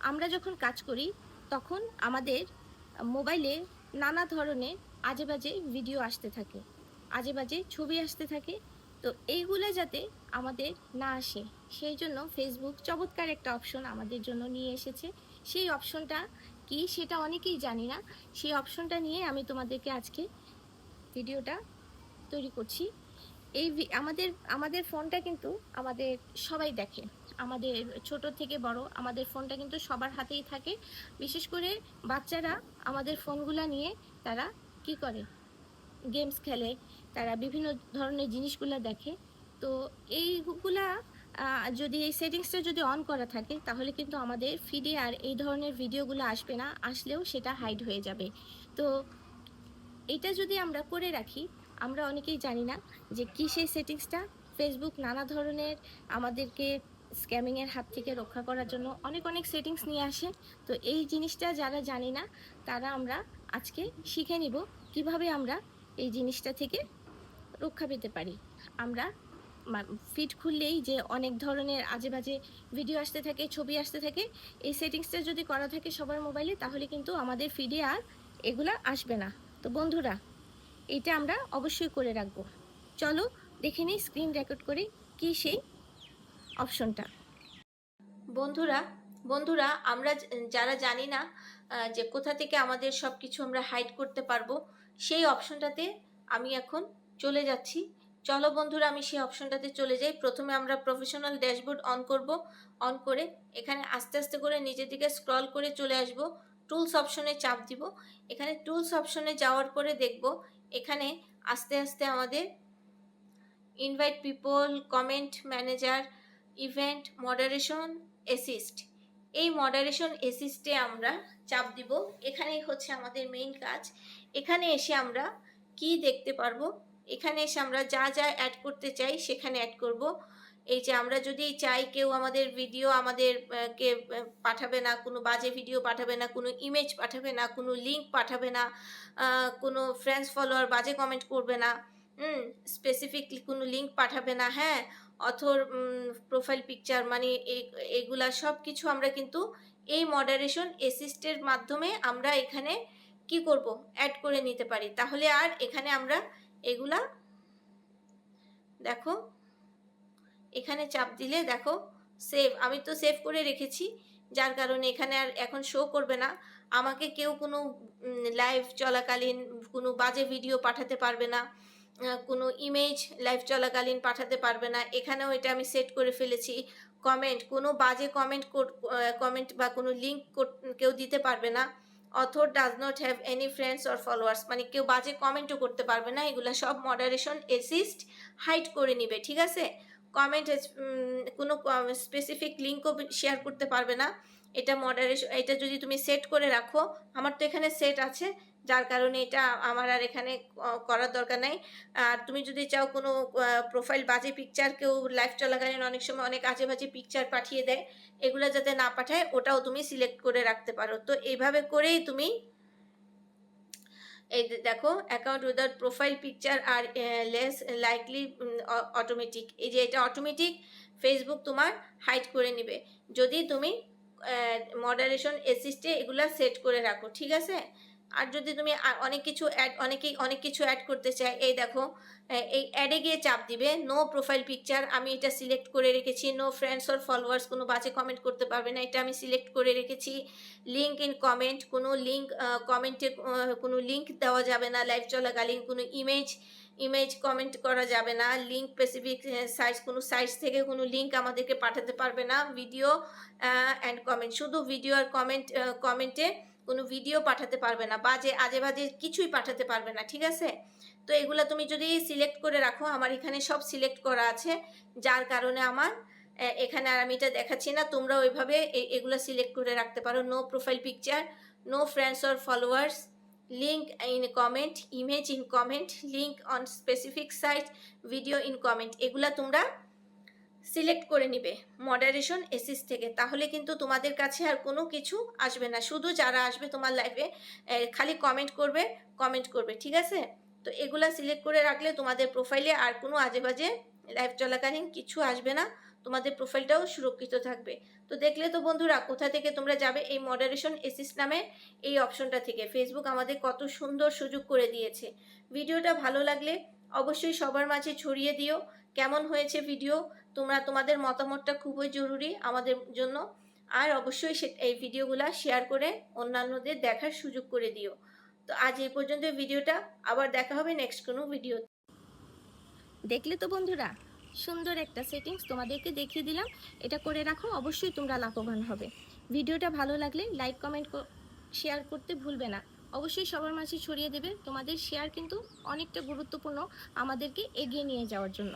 আমরা যখন কাজ করি, তখন আমাদের মোবাইলে নানা ধরনের আজে বাজে ভিডিও আসতে থাকে। আজে বাজে ছবি আসতে থাকে। তো এইগুলো যাতে আমাদের না আসে, সেই জন্য ফেসবুক চমৎকার একটা অপশন আমাদের জন্য নিয়ে এসেছে। সেই অপশনটা কি সেটা অনেকেই জানি না। সেই অপশনটা নিয়ে আমি তোমাদেরকে আজকে ভিডিওটা তৈরি করছি। এই আমাদের আমাদের ফোনটা কিন্তু আমাদের সবাই দেখে। আমাদের ছোট থেকে বড়, আমাদের ফোনটা কিন্তু সবার হাতেই থাকে। বিশেষ করে বাচ্চারা আমাদের ফোনগুলা নিয়ে তারা কি করে? গেমস খেলে, তারা বিভিন্ন ধরনের জিনিসগুলো দেখে। তো এইগুলা যদি এই সেটিংসটা যদি অন করা থাকে, তাহলে কিন্তু আমাদের ফিডে আর এই ধরনের ভিডিওগুলো আসবে না, আসলেও সেটা হাইড হয়ে যাবে। তো এটা যদি আমরা করে রাখি, আমরা অনেকেই জানি না যে কী সেই সেটিংসটা। ফেসবুক নানা ধরনের আমাদেরকে স্ক্যামিংয়ের হাত থেকে রক্ষা করার জন্য অনেক অনেক সেটিংস নিয়ে আসে। তো এই জিনিসটা যারা জানি না, তারা আমরা আজকে শিখে নিব কীভাবে আমরা এই জিনিসটা থেকে রক্ষা পেতে পারি। আমরা ফিড খুললেই যে অনেক ধরনের আজে বাজে ভিডিও আসতে থাকে, ছবি আসতে থাকে, এই সেটিংসটা যদি করা থাকে সবার মোবাইলে তাহলে কিন্তু আমাদের ফিডে আর এগুলা আসবে না। তো বন্ধুরা, এটা আমরা অবশ্যই করে রাখব। চলো দেখে নিই স্ক্রিন রেকর্ড করে কি সেই অপশনটা। বন্ধুরা বন্ধুরা, আমরা যারা জানি না যে কোথা থেকে আমাদের সব কিছু আমরা হাইড করতে পারব, সেই অপশনটাতে আমি এখন চলে যাচ্ছি। চলো বন্ধুরা, আমি সেই অপশনটাতে চলে যাই। প্রথমে আমরা প্রফেশনাল ড্যাশবোর্ড অন করব। অন করে এখানে আস্তে আস্তে করে নিচের দিকে স্ক্রল করে চলে আসব। টুলস অপশনে চাপ দিব। এখানে টুলস অপশনে যাওয়ার পরে দেখব, এখানে আস্তে আস্তে আমাদের invite people comment manager event moderation assist এই মডারেশন অ্যাসিস্টে আমরা চাপ দিব। এখানেই হচ্ছে আমাদের মেইন কাজ। এখানে এসে আমরা কি দেখতে পারব? এখানে এসে আমরা যা যা অ্যাড করতে চাই সেখানে অ্যাড করব। এই যে আমরা যদি চাই কেউ আমাদের ভিডিও আমাদের কে পাঠাবে না, কোনো বাজে ভিডিও পাঠাবে না, কোনো ইমেজ পাঠাবে না, কোনো লিঙ্ক পাঠাবে না কোনো ফ্রেন্ডস ফলোয়ার বাজে কমেন্ট করবে না স্পেসিফিকলি কোনো লিঙ্ক পাঠাবে না হ্যাঁ অথর প্রোফাইল পিকচার মানে এগুলা সব কিছু আমরা কিন্তু এই মডারেশন অ্যাসিস্টের মাধ্যমে আমরা এখানে কি করব? অ্যাড করে নিতে পারি। তাহলে আর এখানে আমরা এগুলা, দেখো, এখানে চাপ দিলে দেখো সেভ আমি তো সেভ করে রেখেছি। যার কারণে এখানে আর এখন শো করবে না। আমাকে কেউ কোনো লাইভ চলাকালীন কোনো বাজে ভিডিও পাঠাতে পারবে না। কোনো ইমেজ লাইভ চলাকালীন পাঠাতে পারবে না। এখানেও এটা আমি সেট করে ফেলেছি। কমেন্ট কোনো বাজে কমেন্ট কমেন্ট বা কোনো লিঙ্ক কেউ দিতে পারবে না। Author does not have any friends or followers মানে কেউ বাজে কমেন্টও করতে পারবে না। এগুলো সব মডারেশন এসিস্ট হাইড করে নিবে, ঠিক আছে? কমেন্ট কোনো স্পেসিফিক লিঙ্কও শেয়ার করতে পারবে না। এটা মডারেশন এটা যদি তুমি সেট করে রাখো, আমার তো এখানে সেট আছে। যার কারণে এটা আমার আর এখানে করার দরকার নাই। আর তুমি যদি চাও কোনো প্রোফাইল বাজে পিকচার কেউ লাইভ চলাকালীন অনেক সময় অনেক আজে বাজে পিকচার পাঠিয়ে দেয়, এগুলো যাতে না পাঠায়, ওটাও তুমি সিলেক্ট করে রাখতে পারো। তো এইভাবে করেই তুমি এই দেখো account without profile picture are less likely automatic এই যে এটা অটোমেটিক ফেসবুক তোমার হাইড করে নেবে। যদি তুমি মডারেশন অ্যাসিস্টে এগুলা সেট করে রাখো, ঠিক আছে? আর যদি তুমি অনেক কিছু অ্যাড অনেকেই অনেক কিছু অ্যাড করতে চাই এই দেখো এই অ্যাডে গিয়ে চাপ দিবে নো প্রোফাইল পিকচার আমি এটা সিলেক্ট করে রেখেছি নো ফ্রেন্ডস অর ফলোয়ার্স কোনো বাজে কমেন্ট করতে পারবে না, এটা আমি সিলেক্ট করে রেখেছি লিঙ্ক ইন কমেন্ট কোনো লিঙ্ক কমেন্টে কোনো লিঙ্ক দেওয়া যাবে না লাইভ চলাকালীন কোনো ইমেজ ইমেজ কমেন্ট করা যাবে না লিঙ্ক স্পেসিফিক সাইজ কোনো সাইজ থেকে কোনো লিঙ্ক আমাদেরকে পাঠাতে পারবে না ভিডিও অ্যান্ড কমেন্ট শুধু ভিডিও আর কমেন্ট কমেন্টে কোনো ভিডিও পাঠাতে পারবে না, বাজে আজে বাজে কিছুই পাঠাতে পারবে না, ঠিক আছে? তো এগুলো তুমি যদি সিলেক্ট করে রাখো, আমার এখানে সব সিলেক্ট করা আছে, যার কারণে আমার এখানে আর আমি এটা দেখাচ্ছি না, তোমরা ওইভাবে এগুলো সিলেক্ট করে রাখতে পারো no profile picture no friends or followers link in comment image in comment link on specific site video in comment এগুলা তোমরা সিলেক্ট করে নিবে মডারেশন এসিস থেকে। তাহলে কিন্তু তোমাদের কাছে আর কোনো কিছু আসবে না। শুধু যারা আসবে তোমার লাইফে খালি কমেন্ট করবে কমেন্ট করবে, ঠিক আছে? তো এগুলা সিলেক্ট করে রাখলে তোমাদের প্রোফাইলে আর কোনো আজে বাজে লাইভ চলাকালীন কিছু আসবে না। তোমাদের প্রোফাইলটাও সুরক্ষিত থাকবে। তো দেখলে তো বন্ধুরা, কোথা থেকে তোমরা যাবে এই মডারেশন এসিস নামে এই অপশনটা থেকে। ফেসবুক আমাদের কত সুন্দর সুযোগ করে দিয়েছে। ভিডিওটা ভালো লাগলে অবশ্যই সবার মাঝে ছড়িয়ে দিও। কেমন হয়েছে ভিডিও তোমরা, তোমাদের মতামতটা খুবই জরুরি আমাদের জন্য। আর অবশ্যই এই ভিডিওগুলো শেয়ার করে অন্যান্যদের দেখার সুযোগ করে দিও। তো আজ এই পর্যন্ত ভিডিওটা, আবার দেখা হবে নেক্সট কোনো ভিডিও দেখলে তো বন্ধুরা সুন্দর একটা সেটিংস তোমাদেরকে দেখিয়ে দিলাম। এটা করে রাখো, অবশ্যই তোমরা লাভবান হবে। ভিডিওটা ভালো লাগলে লাইক কমেন্ট শেয়ার করতে ভুলবে না। অবশ্যই সবার মাঝে ছড়িয়ে দেবে। তোমাদের শেয়ার কিন্তু অনেকটা গুরুত্বপূর্ণ আমাদেরকে এগিয়ে নিয়ে যাওয়ার জন্য।